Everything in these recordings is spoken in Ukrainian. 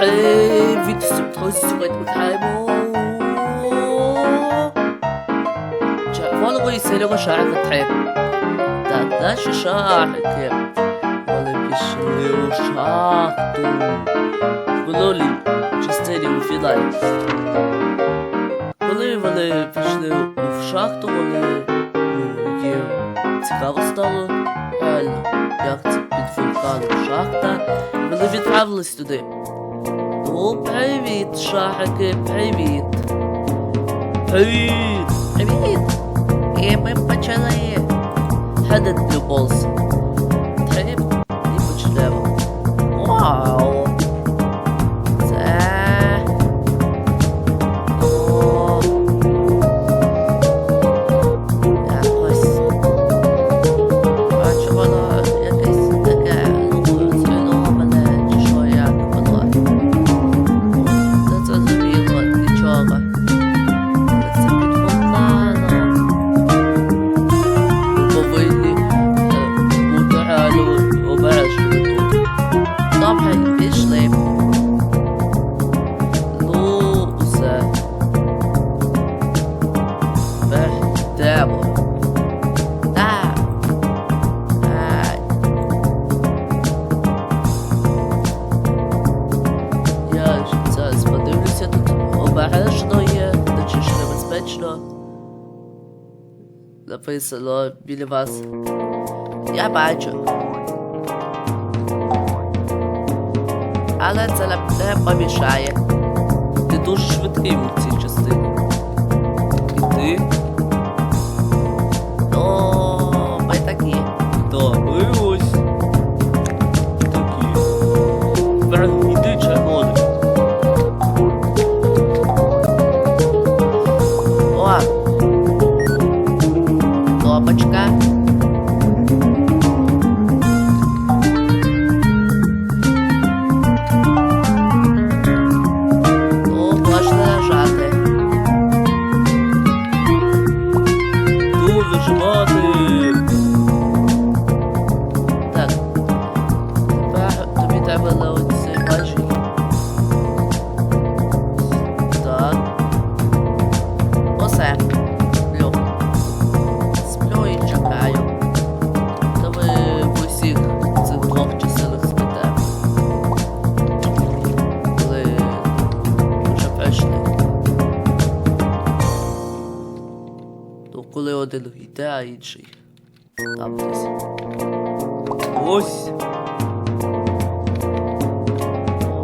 Всім, друзі, сьогодні червоного і синього шарика 3. Та наші шарики вони пішли у шахту в минулій частині у фіналі. Коли вони пішли у шахту, вони їм цікаво стало реально, як це під вулканом шахта. Вони відправились туди. Ну, привіт, шарики, привіт. Привіт! Привіт! І ми почали Headed Blue Balls. Три і почнемо. Вау! Написано біля вас. Я бачу. Але це не помішає. Ти дуже швидкий у цій частині. І ти? Коли один йде, а інший. Там десь. Ось.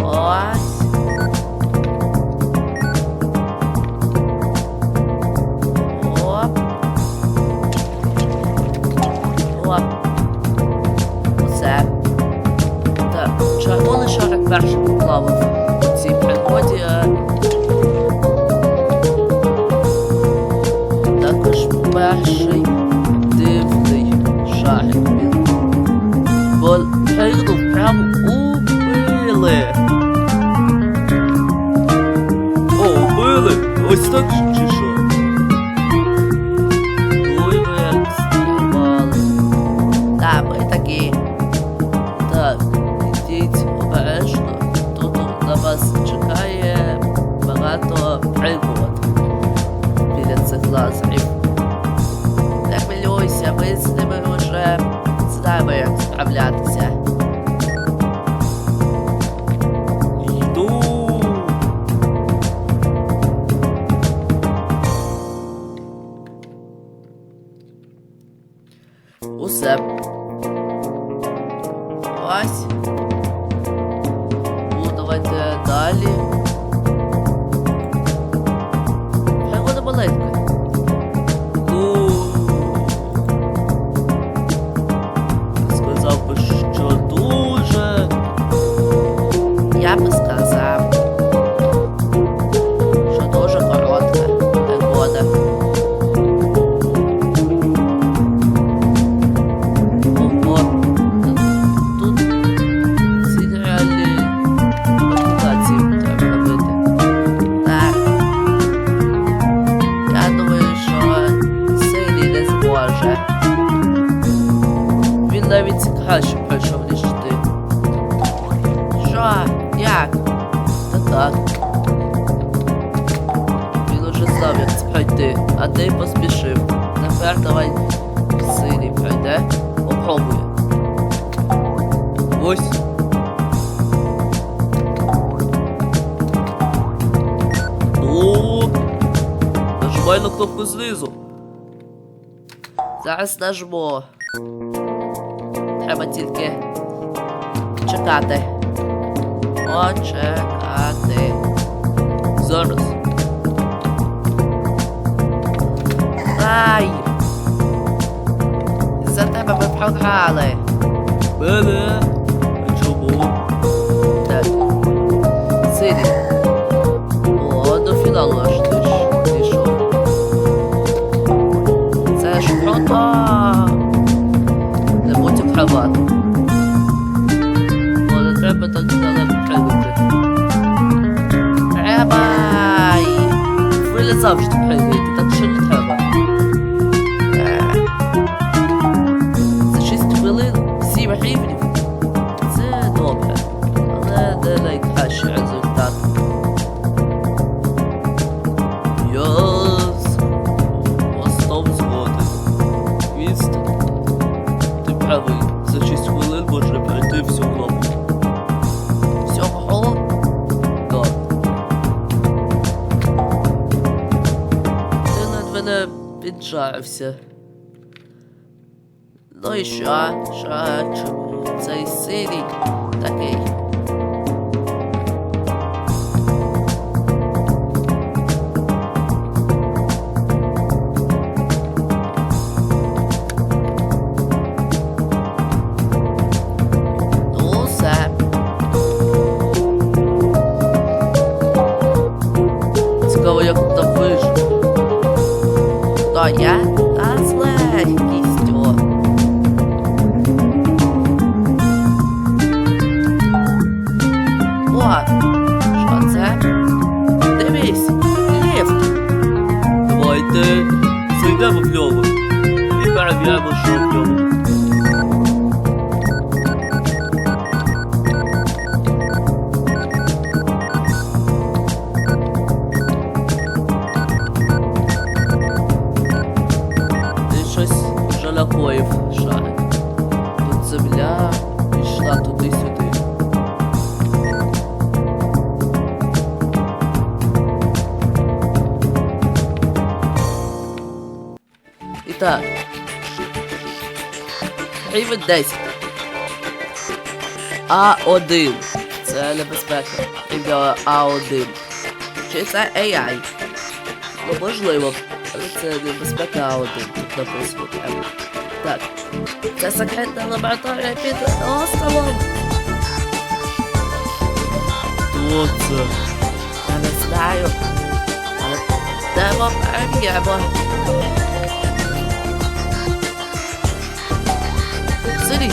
Ось. Так, червоний шарик перший поплавав перший дивний шар. Бо прямо убили. О, убили? Ось так а ти поспішив. Тепер давай синій пройде. Попробує. Ось. Ну. Нажимай на кнопку знизу. Зараз нажму. Треба тільки чекати. Почекати. Зараз. Ай! За тебе ми програли. Мене? Чому? Піджарився. Ну і що? Що? Чому цей синій такий? Зайдемо в нього і перевіримо, що в Рівень-10. А1. Це небезпека. Ім'я А1. Чи це AI? Ну можливо. Але це небезпека А1. Тут написано. Так. Це секретна лабораторія під островом. Вот. це? Я не знаю. Але... Демо переб'ємо. Перевіримо. Сирій,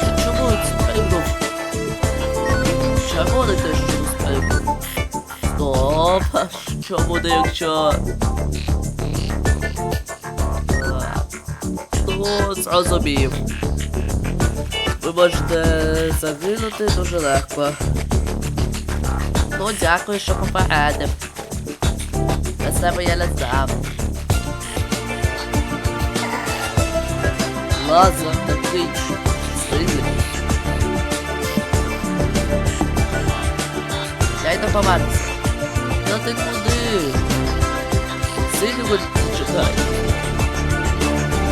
ти чому? Червоний теж чому спригнув? Стоп, а що буде, якщо... Ну, зрозумів. Ви можете загинути дуже легко. Ну, дякую, що попередив. Без тебе я не знав. Лазер такий сильний. Дай допомагатися. Та ти куди? Сильно чекай.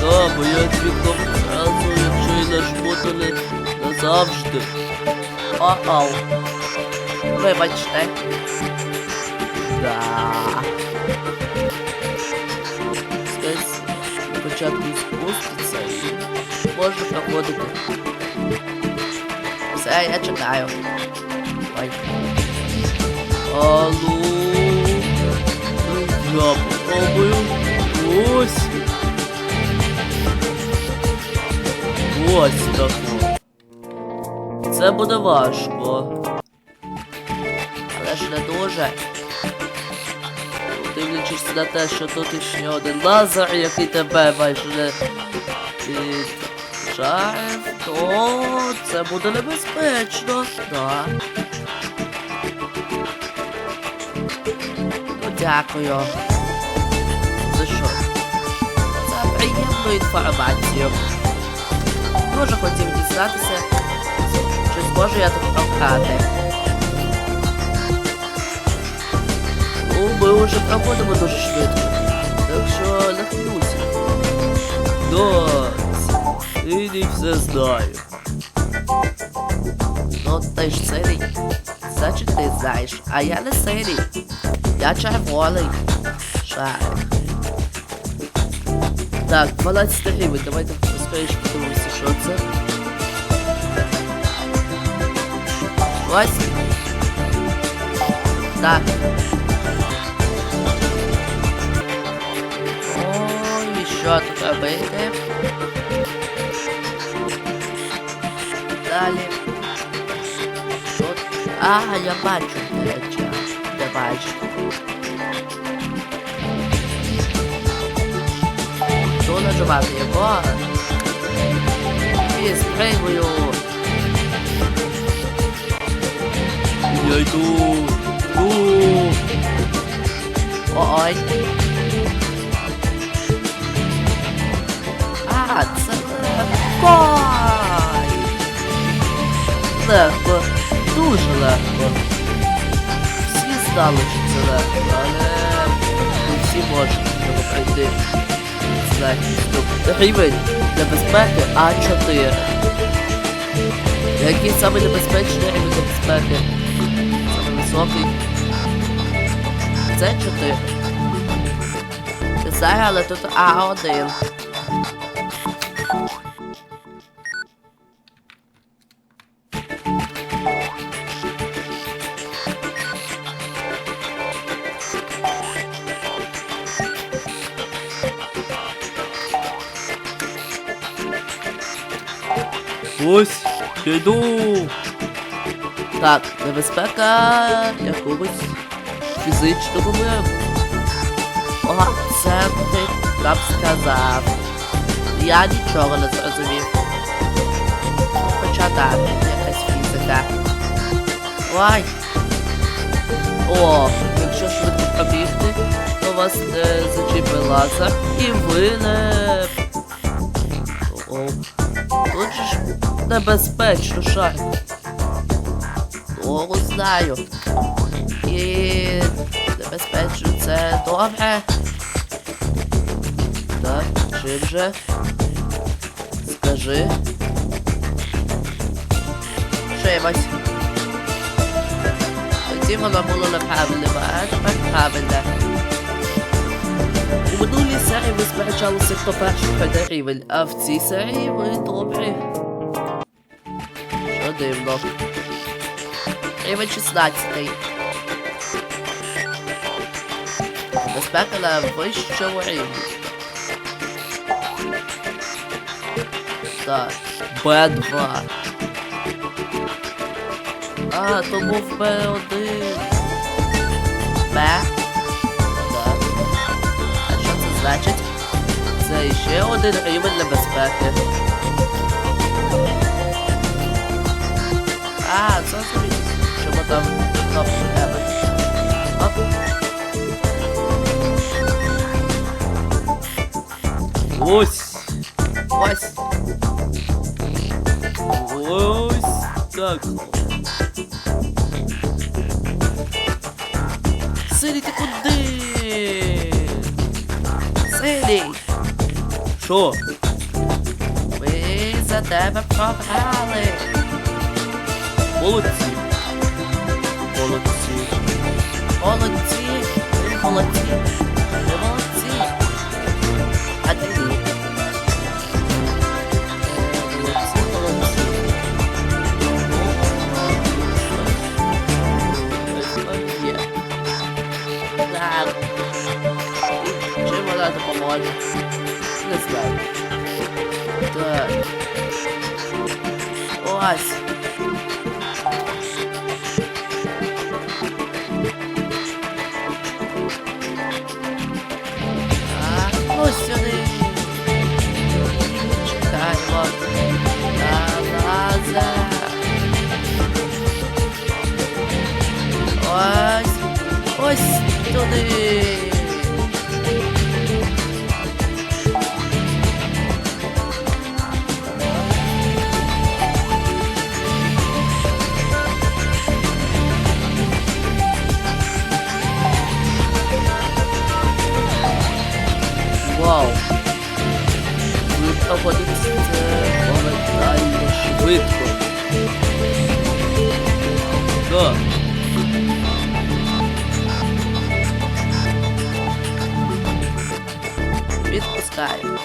Да, бо я твіком зразу, якщо і нажму, то не назавжди. О-оу. Вибачте. Да. Сказ спочатку спуститься і можна проходити. Все, я чекаю. Ой. Алло. Я попробую. Ось. Ось тако. Це буде важко. Але ж не дуже. Дивлячись на те, що тут іще один лазер, який тебе майже не піджарив, то це буде небезпечно. Да. Дякую. За що? За приємну інформацію. Дуже хотів дізнатися, чи зможу я тут програти. Ну, ми вже проходимо дуже швидко. Так що не хвилюйся. Не все знаю. Ну, ти ж сирий. Значить ти знаєш, а я не сирий. Я червоний. Шарик. Так, 12 гривень, давайте скоріше подивимося, що це. Ось. Так. Ой, і що тут робити? Далі. Що? тут? А, я бачу, де речі. Я бачу. Що нажимати його? І спригую. Я йду. Йду. Ой. А, це легко. Дуже легко. Всі знали, що це легко, але всі можуть пройти. Рівень небезпеки А4. Який саме небезпечний рівень небезпеки? Це 4. Не але тут А1. Ось, я йду. Так, небезпека якогось фізичного миру. О, це ти нам сказав. Я нічого не зрозумів. Хоча так, якась фізика. Ой. О, якщо швидко пробігти, то вас не зачіпить лазер і ви не... О, тут же ж небезпечно, шарик. О, знаю. І небезпечно це добре. Так, чим же? Скажи. Чимось. Тоді воно було неправильним, а тепер правильне. Минулій серії ви сперечалися, хто перший пройде рівень, а в цій серії ви добрі. Що дивно. Рівень 16. Безпека на вищому рівні. Так, Б2. А, тому в Б1. Б. Це ще один рівень небезпеки. А, це собі. Чому там кнопки треба? Оп. Ось. Ось. Ось так. Сирі, ти куди? Сирі, Що? ми за тебе програли. Молодці. Молодці. Молодці, ви молодці, ви молодці. А ти. Е, Молодці, молодці. Ось є. Так. Чим вона допоможе? Не знаю. Так. Ось. Так, ну сюди. Чекаємо. На лазер. Ось. Ось тут. туди. Відпускаю.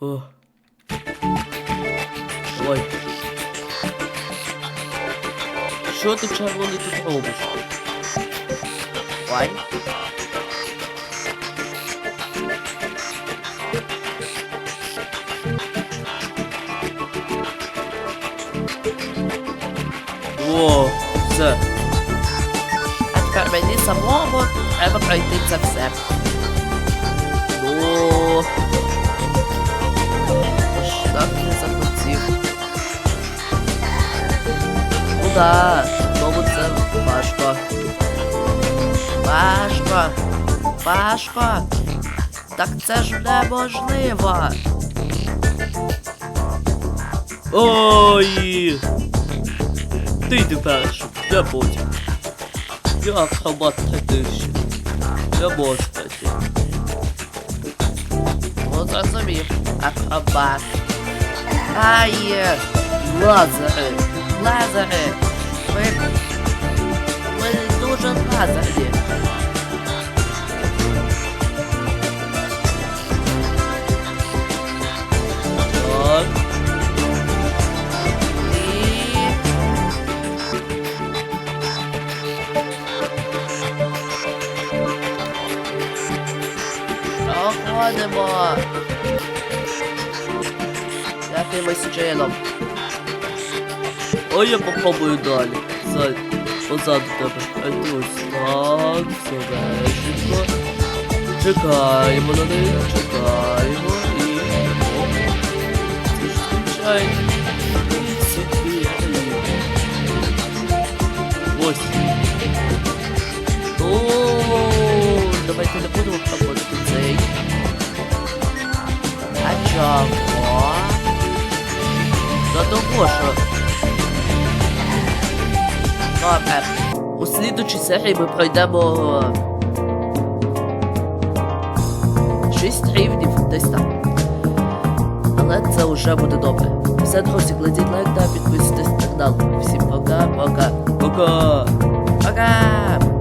О. Ой. Що ти червоний тут робиш? Вань. О, все. Тепер мені самому треба пройти це все. Ну, Шлях не захотів. Ну да, знову це важко. Важко. Важко. Так це ж неможливо. Ой! Ти йди першим, я. Я акробат третищий. Я можу пройти. Ну, зрозумів. Акробат. Ай! Лазери! Лазери! Ви... Ви дуже Проходимо. Якимось чином. Ой, я попробую далі. Зай, позаду тебе. Ось так, веженько. Чекаємо на них, чекаємо і... О, собі. Ось. Ну, давайте не будемо проходити чого? Добре. У слідучій серії ми пройдемо. Шість рівнів десь там. Але це вже буде добре. Все, друзі, кладіть лайк та підписуйтесь на канал. Всім пока-пока. пока. Пока!